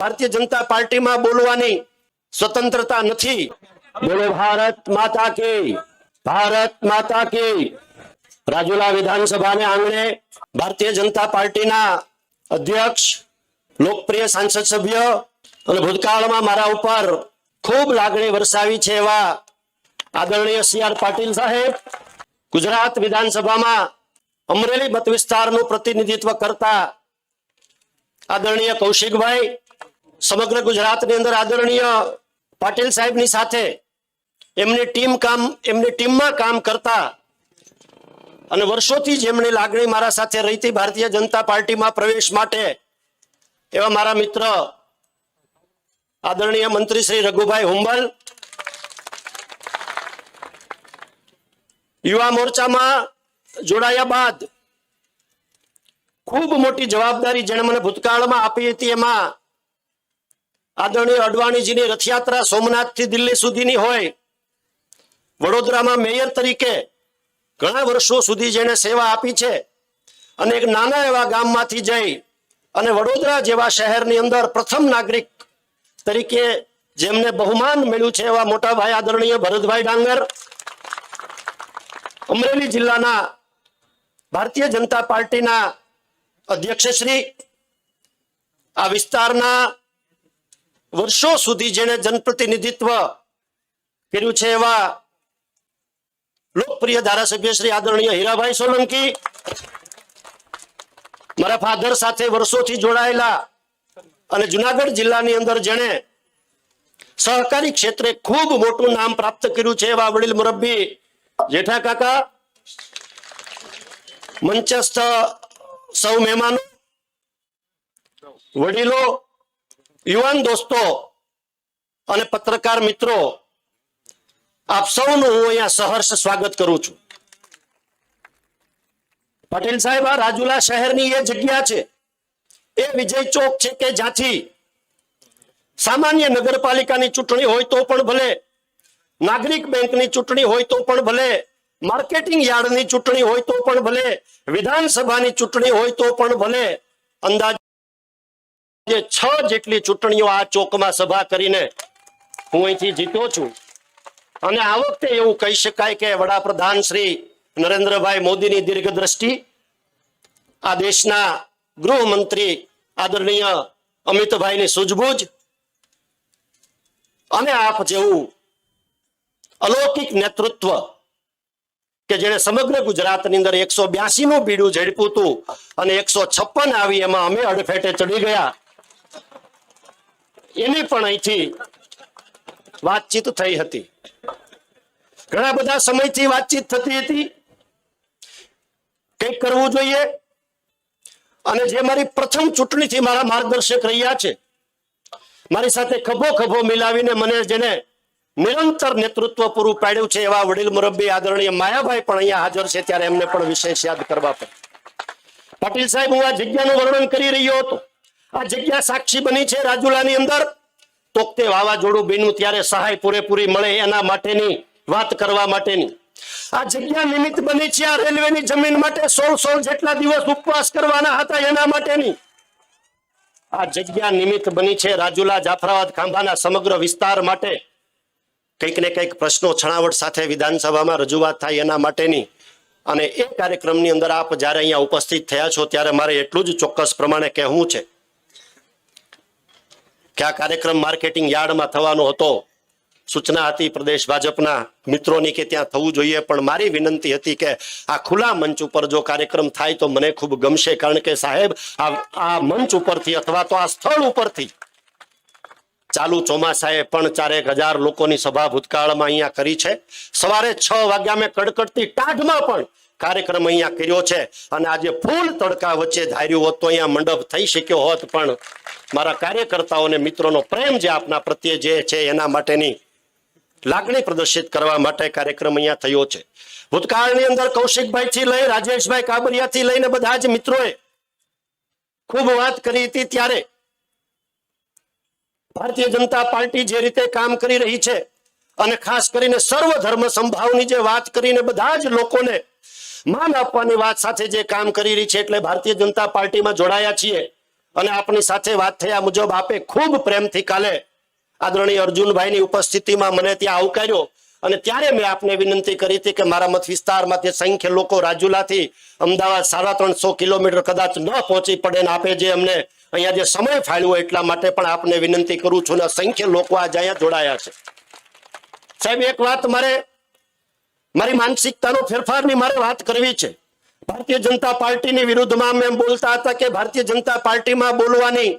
ભારતીય જનતા પાર્ટીમાં બોલવાની સ્વતંત્રતા નથી. બોલો ભારત માતા કે, ભારત માતા કે. રાજુલા વિધાનસભાને આંગણે ભારતીય જનતા પાર્ટીના અધ્યક્ષ, લોકપ્રિય સાંસદ સભ્ય અને ભૂતકાળમાં મારા ઉપર ખૂબ લાગણી વરસાવી છે એવા આદરણીય સી આર પાટીલ સાહેબ. ગુજરાત વિધાનસભામાં અમરેલી મત વિસ્તારનું પ્રતિનિધિત્વ કરતા આદરણીય કૌશિકભાઈ સમગ્ર ગુજરાતની અંદર આદરણીય પાટીલ સાહેબની સાથે એમની ટીમ કામ, એમની ટીમમાં કામ કરતા અને વર્ષોથી જેમની લાગણી મારા સાથે રહીતી ભારતીય જનતા પાર્ટીમાં પ્રવેશ માટે એવા મારા મિત્ર આદરણીય મંત્રી શ્રી રઘુભાઈ હુંબલ, યુવા મોરચામાં જોડાયા બાદ ખૂબ મોટી જવાબદારી જેણે મને ભૂતકાળમાં આપી હતી એમાં આદરણીય અડવાણીજીની રથયાત્રા સોમનાથથી દિલ્હી સુધીની હોય, વડોદરામાં મેયર તરીકે ઘણા વર્ષો સુધી જેને સેવા આપી છે અને એક નાના એવા ગામમાંથી જઈ અને વડોદરા જેવા શહેરની અંદર પ્રથમ નાગરિક તરીકે જેમને બહુમાન મળ્યું છે એવા મોટા ભાઈ આદરણીય ભરતભાઈ ડાંગર, અમરેલી જિલ્લાના ભારતીય જનતા પાર્ટીના અધ્યક્ષશ્રી આ વિસ્તારના વર્ષો સુધી જેને જનપ્રતિનિધિત્વ કર્યું છે એવા લોકપ્રિય ધારાસભ્ય શ્રી આદરણીય હીરાભાઈ સોલંકી, મારા ફાધર સાથે વર્ષોથી જોડાયેલા અને જુનાગઢ જિલ્લાની અંદર જેણે સહકારી ક્ષેત્રે ખૂબ મોટું નામ પ્રાપ્ત કર્યું છે એવા વડીલ મુરબ્બી જેઠા કાકા, મંચસ્થ સૌ મહેમાનો, વડીલો યુવાન દોસ્તો અને પત્રકાર મિત્રો, આપ સૌનું હું અહીંયા સહર્ષ સ્વાગત કરું છું. પટેલ સાહેબ, આ રાજુલા શહેરની એ જગ્યા છે. એ વિજય ચોક છે કે જ્યાંથી સામાન્ય નગરપાલિકાની ચૂંટણી હોય તો પણ ભલે, નાગરિક બેંકની ચૂંટણી હોય તો પણ ભલે, માર્કેટિંગ યાર્ડની ચૂંટણી હોય તો પણ ભલે, વિધાનસભાની ચૂંટણી હોય તો પણ ભલે, અંદાજે છ જેટલી ચૂંટણીઓ આ ચોકમાં સભા કરીને હું અહીંથી જીત્યો છું. અને આ વખતે એવું કહી શકાય કે વડાપ્રધાન શ્રી નરેન્દ્રભાઈ મોદીની દીર્ઘ દ્રષ્ટિ આ દેશના ગૃહમંત્રી આદરણીય અમિતભાઈની સૂઝબૂઝ અને આપ જેવું અલૌકિક નેતૃત્વ કે જેને સમગ્ર ગુજરાતની અંદર એકસો બ્યાસી નું બીડું ઝડપ્યું હતું અને એકસો છપ્પન આવી એમાં અમે અડફેટે ચડી ગયા. એની પણ અહીંથી વાતચીત થઈ હતી. ઘણા બધા સમયથી વાતચીત થતી હતી. કંઈક કરવું જોઈએ. અને જે મારી પ્રથમ ચૂંટણીથી મારા માર્ગદર્શક રહ્યા છે, મારી સાથે ખભો ખભો મિલાવીને મને જેને નિરંતર નેતૃત્વ પૂરું પાડ્યું છે એવા વડીલ મુરબ્બી આદરણીય માયાભાઈ પણ અહીંયા હાજર છે, ત્યારે એમને પણ વિશેષ યાદ કરવા પડે. પાટીલ સાહેબ હું આ જગ્યાનું વર્ણન કરી રહ્યો હતો. આ જગ્યા સાક્ષી બની છે રાજુલાની અંદર. તોકતે વાવાઝોડું બીનું ત્યારે સહાય પૂરેપૂરી મળે એના માટેની વાત કરવા માટેની. આ જગ્યા નિમિત્ત બની છે આ રેલવેની જમીન માટે સોળ સોળ જેટલા દિવસ ઉપવાસ કરવાના હતા એના માટેની. આ જગ્યા નિમિત્ત બની છે રાજુલા જાફરાબાદ ખાંભાના સમગ્ર વિસ્તાર માટે. કંઈક ને કંઈક પ્રશ્નો છણાવટ સાથે વિધાનસભામાં રજૂઆત થાય એના માટેની. અને એ કાર્યક્રમની અંદર આપ જ્યારે અહીંયા ઉપસ્થિત થયા છો ત્યારે મારે એટલું જ ચોક્કસ પ્રમાણે કહેવું છે. કે આ કાર્યક્રમ માર્કેટિંગ યાર્ડમાં થવાનો હતો. સૂચના હતી પ્રદેશ ભાજપના મિત્રોની કે ત્યાં થવું જોઈએ, પણ મારી વિનંતી હતી કે આ ખુલ્લા મંચ ઉપર જો કાર્યક્રમ થાય તો મને ખૂબ ગમશે, કારણ કે સાહેબ, આ મંચ ઉપરથી અથવા તો આ સ્થળ ઉપરથી ચાલુ ચોમાસાએ પણ ચારેક હજાર લોકોની સભા ભૂતકાળમાં અહીંયા કરી છે. સવારે છ વાગ્યા મેં કડકડતી ટાઢમાં પણ કાર્યક્રમ અહીંયા કર્યો છે અને આજે ફૂલ તડકા વચ્ચે ધાર્યું હોત તો અહીંયા મંડપ થઈ શક્યો હોત, પણ મારા કાર્યકર્તાઓને મિત્રોનો પ્રેમ જે આપના પ્રત્યે જે છે એના માટેની લાગણી પ્રદર્શિત કરવા માટે કાર્યક્રમ અહીંયા થયો છે. ભૂતકાળની અંદર કૌશિકભાઈ થી લઈ, રાજેશભાઈ કાબરિયા થી લઈને બધા જ મિત્રોએ ખૂબ વાત કરી હતી ત્યારે ભારતીય જનતા પાર્ટી જે રીતે કામ કરી રહી છે અને ખાસ કરીને સર્વ ધર્મ સંભાવની જે વાત કરીને બધા જ લોકોને માન આપવાની વાત સાથે જે કામ કરી રહી છે એટલે ભારતીય જનતા પાર્ટીમાં જોડાયા છીએ. અને આપની સાથે વાત થયા મુજબ આપે ખૂબ પ્રેમથી કાલે આદરણીય અર્જુનભાઈની ઉપસ્થિતિમાં મને ત્યાં આવકાર્યો. અને ત્યારે મેં આપને વિનંતી કરી હતી કે મારા મત વિસ્તારમાંથી સંખ્ય લોકો રાજુલાથી અમદાવાદ સાડા ત્રણસો કિલોમીટર કદાચ ન પહોંચી પડે ને આપે જે અમને અહીંયા જે સમય ફાળ્યો એટલા માટે પણ આપને વિનંતી કરું છું ને અસંખ્ય લોકો આજે અહીંયા જોડાયા છે. સાહેબ, એક વાત મારે મારી માનસિકતાનો ફેરફારની મારે વાત કરવી છે. ભારતીય જનતા પાર્ટીની વિરુદ્ધમાં મેં બોલતા હતા કે ભારતીય જનતા પાર્ટીમાં બોલવાની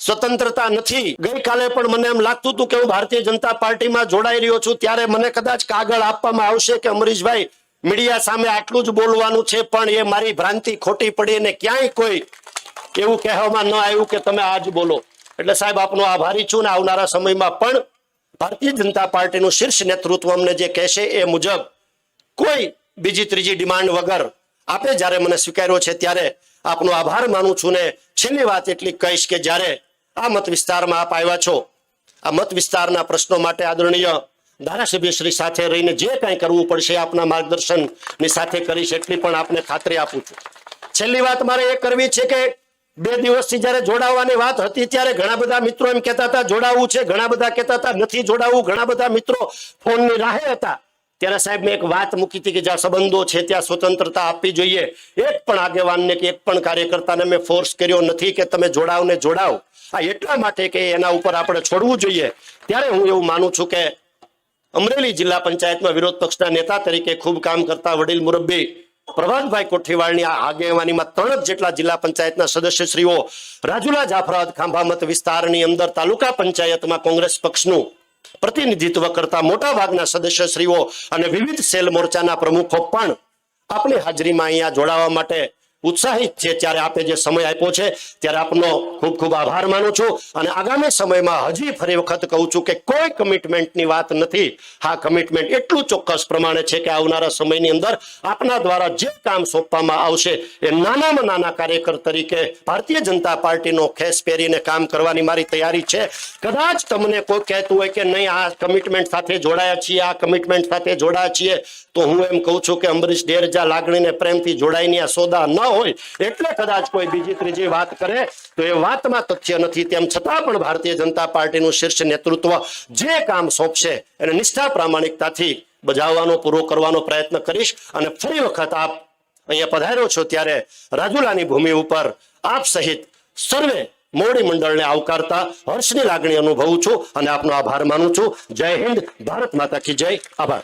સ્વતંત્રતા નથી. ગઈકાલે પણ મને એમ લાગતું હતું કે હું ભારતીય જનતા પાર્ટીમાં જોડાઈ રહ્યો છું. ત્યારે મને કદાચ કાગળ આપવામાં આવશે કે અમરીશભાઈ, મીડિયા સામે આટલું જ બોલવાનું છે, પણ એ મારી ભ્રાંતિ ખોટી પડી અને ક્યાંય કોઈ એવું કહેવામાં ન આવ્યું કે તમે આજ બોલો. એટલે સાહેબ, આપનો આભારી છું ને આવનારા સમયમાં પણ ભારતીય જનતા પાર્ટીનું શીર્ષ નેતૃત્વ અમને જે કહેશે એ મુજબ કોઈ બીજી ત્રીજી ડિમાન્ડ વગર આપે જ્યારે મને સ્વીકાર્યો છે ત્યારે આપનો આભાર માનું છું ને છેલ્લી વાત એટલી કહીશ કે જ્યારે આ મત વિસ્તારમાં આપ આવ્યા છો, આ મત વિસ્તારના પ્રશ્નો માટે આદરણીય ધારાસભ્ય શ્રી સાથે રહીને જે કાંઈ કરવું પડશે આપના માર્ગદર્શનની સાથે કરીશ એટલી પણ આપને ખાતરી આપું છું. છેલ્લી વાત મારે એ કરવી છે કે બે દિવસથી જ્યારે જોડાવાની વાત હતી ત્યારે ઘણા બધા મિત્રો એમ કહેતા હતા જોડાવવું છે, ઘણા બધા કહેતા હતા, નથી જોડાવવું ઘણા બધા મિત્રો ફોનની રાહે હતા. ત્યારે સાહેબ મેં એક વાત મૂકી હતી કે જ્યાં સંબંધો છે ત્યાં સ્વતંત્રતા આપવી જોઈએ. એક પણ આગેવાનને કે એક પણ કાર્યકર્તાને મેં ફોર્સ કર્યો નથી કે તમે જોડાવ ને જોડાવ. આ એટલા માટે કે એના ઉપર આપણે છોડવું જોઈએ. ત્યારે હું એવું માનું છું કે અમરેલી જિલ્લા પંચાયતમાં વિરોધ પક્ષના નેતા તરીકે ખૂબ કામ કરતા વડીલ મુરબ્બી પ્રભાતભાઈ કોઠીવાળની આ આગેવાનીમાં ત્રણ જેટલા જિલ્લા પંચાયતના સદસ્યશ્રીઓ રાજુલા જાફરાબાદ ખાંભા મત વિસ્તારની અંદર તાલુકા પંચાયતમાં કોંગ્રેસ પક્ષનું પ્રતિનિધિત્વ કરતા મોટા ભાગના સદસ્યશ્રીઓ અને વિવિધ સેલ મોરચાના પ્રમુખો પણ આપણી હાજરીમાં અહીંયા જોડાવા માટે ઉત્સાહિત છે ત્યારે આપે જે સમય આપ્યો છે ત્યારે આપનો ખૂબ ખૂબ આભાર માનું છું. અને આગામી સમયમાં હજી ફરી વખત કહું છું કે કોઈ કમિટમેન્ટની વાત નથી. હા કમિટમેન્ટ એટલું ચોક્કસ પ્રમાણે છે કે આવનારા સમયની અંદર આપના દ્વારા જે કામ સોંપવામાં આવશે એ નાનામાં નાના કાર્યકર તરીકે ભારતીય જનતા પાર્ટીનો ખેસ પહેરીને કામ કરવાની મારી તૈયારી છે. કદાચ તમને કોઈ કહેતું હોય કે નહીં, આ કમિટમેન્ટ સાથે જોડાયા છીએ, આ કમિટમેન્ટ સાથે જોડાયા છીએ, તો હું એમ કહું છું કે અંબરીશ ડેરજા લાગણીને પ્રેમથી જોડાઈને આ સોદા ન હોય. એટલે કદાચ કોઈ બીજી ત્રીજી વાત કરે, તો એ વાતમાં તથ્ય નથી. તેમ છતાં પણ ભારતીય જનતા પાર્ટીનું શીર્ષ નેતૃત્વ જે કામ સોંપશે, એને નિષ્ઠા પ્રામાણિકતાથી બજાવવાનો, પૂરો કરવાનો પ્રયત્ન કરીશ. અને ફરી વખત આપ અહીંયા પધાર્યો છો ત્યારે રાજુલાની ભૂમિ ઉપર આપ સહિત સર્વે મોવડી મંડળને આવકારતા હર્ષની લાગણી અનુભવું છું અને આપનો આભાર માનું છું. જય હિન્દ, ભારત માતા કી જય. આભાર.